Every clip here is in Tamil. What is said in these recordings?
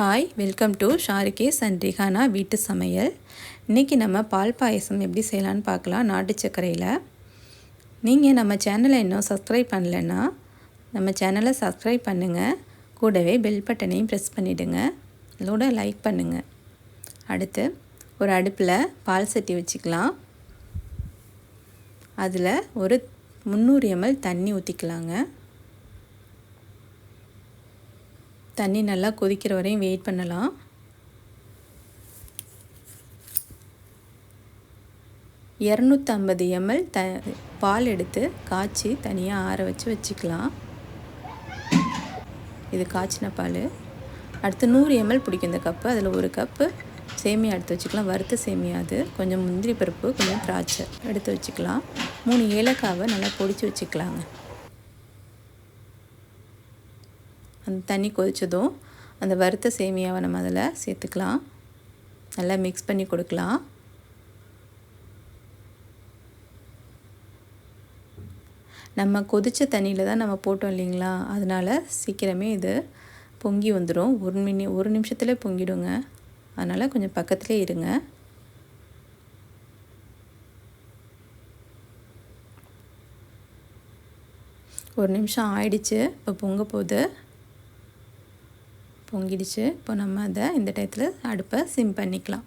Hi welcome to Shahrukh's and Rihana வீட்டு சமையல். இன்றைக்கி நம்ம பால் பாயசம் எப்படி செய்யலான்னு பார்க்கலாம் நாட்டு சர்க்கரையில். நீங்கள் நம்ம சேனலை இன்னும் சப்ஸ்கிரைப் பண்ணலைன்னா நம்ம சேனலை சப்ஸ்கிரைப் பண்ணுங்கள் கூடவே பெல் பட்டனையும் ப்ரெஸ் பண்ணிவிடுங்க இதோட லைக் பண்ணுங்கள் அடுத்து ஒரு அடுப்பில் பால் சட்டி வச்சுக்கலாம். அதில் ஒரு முந்நூறு எம்எல் தண்ணி ஊற்றிக்கலாங்க தண்ணி நல்லா கொதிக்கிற வரையும் வெயிட் பண்ணலாம். இரநூத்தம்பது எம்எல் த பால் எடுத்து காய்ச்சி தனியாக ஆற வச்சு வச்சுக்கலாம். இது காய்ச்சின பால். அடுத்து நூறு எம்எல் பிடிக்கும் இந்த கப்பு. அதில் ஒரு கப்பு சேமியா எடுத்து வச்சுக்கலாம். வறுத்த சேமியா அது. கொஞ்சம் முந்திரி பருப்பு கொஞ்சம் திராட்சை எடுத்து வச்சுக்கலாம். மூணு ஏலக்காவை நல்லா பொடிச்சு வச்சுக்கலாங்க. அந்த தண்ணி கொதித்ததும் அந்த வறுத்த சேமியாவை நம்ம அதில் சேர்த்துக்கலாம். நல்லா மிக்ஸ் பண்ணி கொடுக்கலாம். நம்ம கொதித்த தண்ணியில் தான் நம்ம போட்டோம் இல்லைங்களா? அதனால் சீக்கிரமே இது பொங்கி வந்துடும் ஒரு மினி ஒரு நிமிஷத்தில் பொங்கிடுங்க. அதனால் கொஞ்சம் பக்கத்துலேயே இருங்க. ஒரு நிமிஷம் ஆயிடுச்சு. இப்போ பொங்க போகுது. பொங்கிடுச்சு. இப்போ நம்ம அதை இந்த டயத்தில் அடுப்பை சிம் பண்ணிக்கலாம்.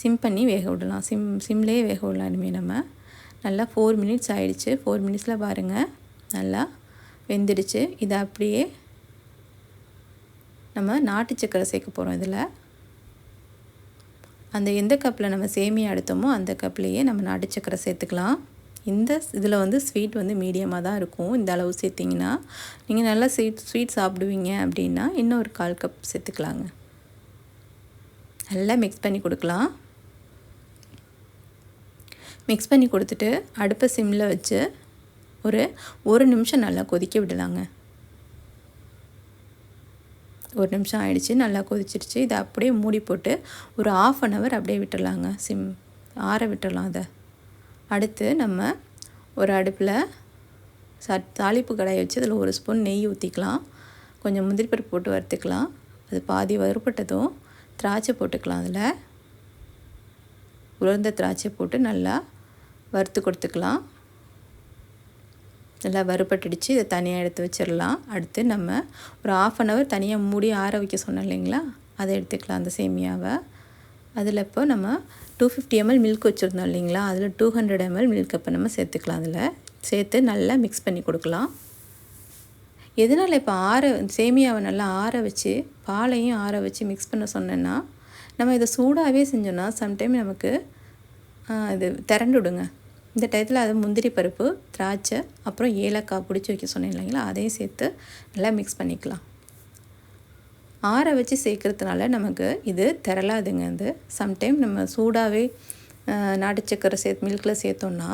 சிம் பண்ணி வேக விடலாம். சிம் சிம்லேயே வேக விடலாம் இனிமேல் நம்ம. நல்லா ஃபோர் மினிட்ஸ் ஆகிடுச்சு ஃபோர் மினிட்ஸில் பாருங்கள் நல்லா வெந்துடுச்சு. இதை அப்படியே நம்ம நாட்டு சக்கரை சேர்க்க போகிறோம் இதில். அந்த எந்த கப்பில் நம்ம சேமியா எடுத்தோமோ அந்த கப்லேயே நம்ம நாட்டு சக்கரை சேர்த்துக்கலாம். இந்த இதில் வந்து ஸ்வீட் வந்து மீடியமாக தான் இருக்கும். இந்த அளவு சேர்த்திங்கன்னா நீங்கள் நல்லா ஸ்வீட் ஸ்வீட் சாப்பிடுவீங்க அப்படின்னா இன்னும் ஒரு கால் கப் சேர்த்துக்கலாங்க. நல்லா மிக்ஸ் பண்ணி கொடுக்கலாம். மிக்ஸ் பண்ணி கொடுத்துட்டு அடுப்பை சிம்மில் வச்சு ஒரு ஒரு நிமிஷம் நல்லா கொதிக்க விடலாங்க. ஒரு நிமிஷம் ஆயிடுச்சு நல்லா கொதிச்சிருச்சு. இதை அப்படியே மூடி போட்டு ஒரு ஆஃப் அன் ஹவர் அப்படியே விட்டுடலாங்க சிம் ஆற விட்டுடலாம் அதை. அடுத்து நம்ம ஒரு அடுப்பில் சட் தாளிப்பு கடாயை வச்சு அதில் ஒரு ஸ்பூன் நெய் ஊற்றிக்கலாம் கொஞ்சம் முந்திரி பருப்பு போட்டு வறுத்துக்கலாம். அது பாதி வறுப்பட்டதும் திராட்சை போட்டுக்கலாம் அதில். உலர்ந்த திராட்சை போட்டு நல்லா வறுத்து கொடுத்துக்கலாம். நல்லா வறுப்பட்டுடுச்சு இதை தனியாக எடுத்து வச்சிடலாம். அடுத்து நம்ம ஒரு ஆஃப் அன் ஹவர் தனியாக மூடி ஆற வைக்க சொன்னோம் இல்லைங்களா? அதை எடுத்துக்கலாம் அந்த சேமியாவை. அதில் இப்போ நம்ம டூ ஃபிஃப்டி எம்எல் மில்க் வச்சுருந்தோம் இல்லைங்களா? அதில் டூ ஹண்ட்ரட் எம்எல் மில்க் அப்போ நம்ம சேர்த்துக்கலாம் அதில். சேர்த்து நல்லா மிக்ஸ் பண்ணி கொடுக்கலாம். எதனால் இப்போ ஆற சேமியாவை நல்லா ஆற வச்சு பாலையும் ஆற வச்சு மிக்ஸ் பண்ண சொன்னேன்னா நம்ம இதை சூடாகவே செஞ்சோன்னா சம்டைம் நமக்கு இது திரண்டுடுங்க. இந்த டயத்தில் அது முந்திரி பருப்பு திராட்சை அப்புறம் ஏலக்காய் பிடிச்சி வைக்க சொன்னேன் இல்லைங்களா? அதையும் சேர்த்து நல்லா மிக்ஸ் பண்ணிக்கலாம். ஆற வச்சு சேர்க்குறதுனால நமக்கு இது திரளாதுங்க அது. சம்டைம் நம்ம சூடாகவே நாட்டு சக்கரை சேர்த்து மில்கில் சேர்த்தோன்னா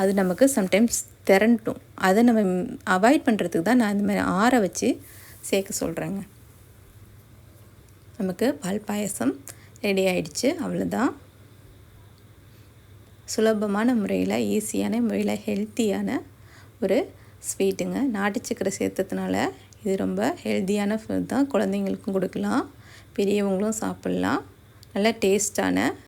அது நமக்கு சம்டைம்ஸ் திரண்டும். அதை நம்ம அவாய்ட் பண்ணுறதுக்கு தான் நான் இந்த மாதிரி ஆற வச்சு சேர்க்க சொல்கிறேங்க நமக்கு பால் பாயசம் ரெடி ஆயிடுச்சு அவ்வளோதான் சுலபமான முறையில் ஈஸியான முறையில் ஹெல்த்தியான ஒரு ஸ்வீட்டுங்க நாட்டு சக்கரை சேர்த்ததுனால இது ரொம்ப ஹெல்த்தியான ஃபுட் தான். குழந்தைங்களுக்கும் கொடுக்கலாம். பெரியவங்களும் சாப்பிட்லாம். நல்ல டேஸ்ட்டான